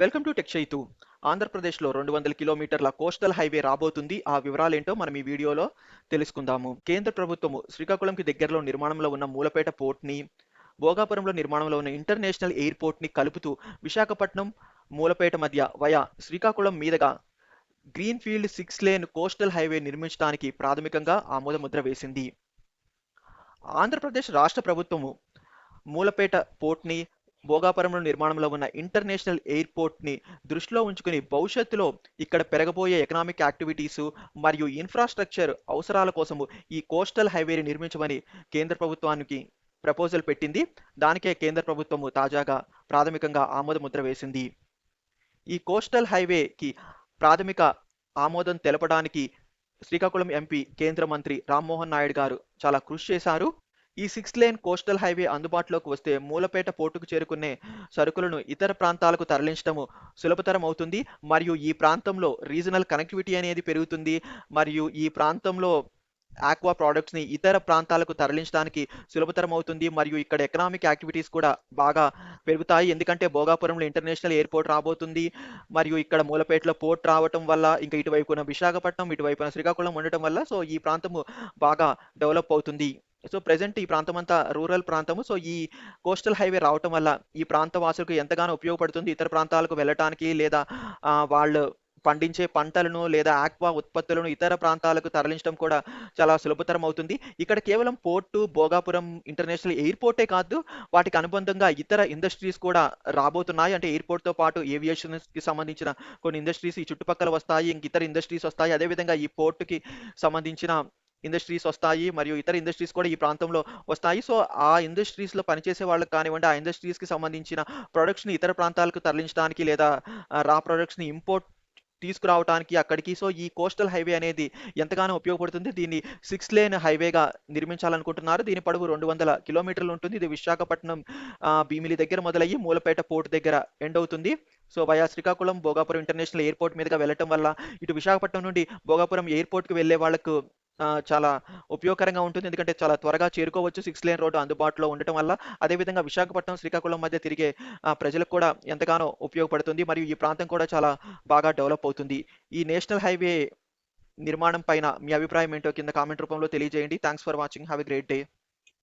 Welcome to tech Chaitu. ఆంధ్రప్రదేశ్లో రెండు వందల కిలోమీటర్ల కోస్టల్ హైవే రాబోతుంది. ఆ వివరాలేంటో మనం ఈ వీడియోలో తెలుసుకుందాము. కేంద్ర ప్రభుత్వము శ్రీకాకుళంకి దగ్గరలో నిర్మాణంలో ఉన్న మూలపేట పోర్ట్ని భోగాపురంలో నిర్మాణంలో ఉన్న ఇంటర్నేషనల్ ఎయిర్పోర్ట్ని కలుపుతూ విశాఖపట్నం మూలపేట మధ్య వయా శ్రీకాకుళం మీదుగా green field six lane coastal highway నిర్మించడానికి ప్రాథమికంగా ఆమోదముద్ర వేసింది. ఆంధ్రప్రదేశ్ రాష్ట్ర ప్రభుత్వము మూలపేట పోర్ట్ని భోగాపురంలో నిర్మాణంలో ఉన్న ఇంటర్నేషనల్ ఎయిర్పోర్ట్ని దృష్టిలో ఉంచుకుని భవిష్యత్తులో ఇక్కడ పెరగబోయే ఎకనామిక్ యాక్టివిటీస్ మరియు ఇన్ఫ్రాస్ట్రక్చర్ అవసరాల కోసము ఈ కోస్టల్ హైవేని నిర్మించమని కేంద్ర ప్రభుత్వానికి ప్రపోజల్ పెట్టింది. దానికే కేంద్ర ప్రభుత్వము తాజాగా ప్రాథమికంగా ఆమోదముద్ర వేసింది. ఈ కోస్టల్ హైవేకి ప్రాథమిక ఆమోదం తెలపడానికి శ్రీకాకుళం ఎంపీ కేంద్ర మంత్రి రామ్మోహన్ నాయుడు గారు చాలా కృషి చేశారు. ఈ సిక్స్ లేన్ కోస్టల్ హైవే అందుబాటులోకి వస్తే మూలపేట పోర్టుకు చేరుకునే సరుకులను ఇతర ప్రాంతాలకు తరలించడము సులభతరం అవుతుంది. మరియు ఈ ప్రాంతంలో రీజనల్ కనెక్టివిటీ అనేది పెరుగుతుంది. మరియు ఈ ప్రాంతంలో ఆక్వా ప్రోడక్ట్స్ని ఇతర ప్రాంతాలకు తరలించడానికి సులభతరం అవుతుంది. మరియు ఇక్కడ ఎకనామిక్ యాక్టివిటీస్ కూడా బాగా పెరుగుతాయి. ఎందుకంటే భోగాపురంలో ఇంటర్నేషనల్ ఎయిర్పోర్ట్ రాబోతుంది. మరియు ఇక్కడ మూలపేటలో పోర్ట్ రావటం వల్ల ఇంకా ఇటువైపున విశాఖపట్నం ఇటువైపున శ్రీకాకుళం ఉండటం వల్ల సో ఈ ప్రాంతము బాగా డెవలప్ అవుతుంది. సో ప్రజెంట్ ఈ ప్రాంతం అంతా రూరల్ ప్రాంతము. సో ఈ కోస్టల్ హైవే రావటం వల్ల ఈ ప్రాంత వాసులకు ఎంతగానో ఉపయోగపడుతుంది. ఇతర ప్రాంతాలకు వెళ్ళటానికి లేదా వాళ్ళు పండించే పంటలను లేదా ఆక్వా ఉత్పత్తులను ఇతర ప్రాంతాలకు తరలించడం కూడా చాలా సులభతరం అవుతుంది. ఇక్కడ కేవలం పోర్టు భోగాపురం ఇంటర్నేషనల్ ఎయిర్పోర్టే కాదు వాటికి అనుబంధంగా ఇతర ఇండస్ట్రీస్ కూడా రాబోతున్నాయి. అంటే ఎయిర్పోర్ట్తో పాటు ఏవియేషన్కి సంబంధించిన కొన్ని ఇండస్ట్రీస్ ఈ చుట్టుపక్కల వస్తాయి ఇంక ఇతర ఇండస్ట్రీస్ వస్తాయి. అదేవిధంగా ఈ పోర్టుకి సంబంధించిన ఇండస్ట్రీస్ వస్తాయి మరియు ఇతర ఇండస్ట్రీస్ కూడా ఈ ప్రాంతంలో వస్తాయి. సో ఆ ఇండస్ట్రీస్లో పనిచేసే వాళ్ళకి కానివ్వండి ఆ ఇండస్ట్రీస్కి సంబంధించిన ప్రొడక్ట్స్ని ఇతర ప్రాంతాలకు తరలించడానికి లేదా రా ప్రొడక్ట్స్ని ఇంపోర్ట్ తీసుకురావడానికి అక్కడికి. సో ఈ కోస్టల్ హైవే అనేది ఎంతగానో ఉపయోగపడుతుంది. దీన్ని సిక్స్ లేన్ హైవేగా నిర్మించాలనుకుంటున్నారు. దీని పొడవు రెండు వందల కిలోమీటర్లు ఉంటుంది. ఇది విశాఖపట్నం భీమిలి దగ్గర మొదలయ్యి మూలపేట పోర్ట్ దగ్గర ఎండ్ అవుతుంది. So via Srikakulam Bhogapuram international airport మీదుగా వెళ్ళటం వల్ల ఇటు విశాఖపట్నం నుండి భోగాపురం ఎయిర్పోర్ట్కి వెళ్ళే వాళ్ళకు చాలా ఉపయోగకరంగా ఉంటుంది. ఎందుకంటే చాలా త్వరగా చేరుకోవచ్చు సిక్స్ లేన్ రోడ్డు అందుబాటులో ఉండటం వల్ల. అదేవిధంగా విశాఖపట్నం శ్రీకాకుళం మధ్య తిరిగే ప్రజలకు కూడా ఎంతగానో ఉపయోగపడుతుంది. మరియు ఈ ప్రాంతం కూడా చాలా బాగా డెవలప్ అవుతుంది. ఈ నేషనల్ హైవే నిర్మాణం పైన మీ అభిప్రాయం ఏంటో కింద కామెంట్ రూపంలో తెలియజేయండి. Thanks for watching. Have a great day.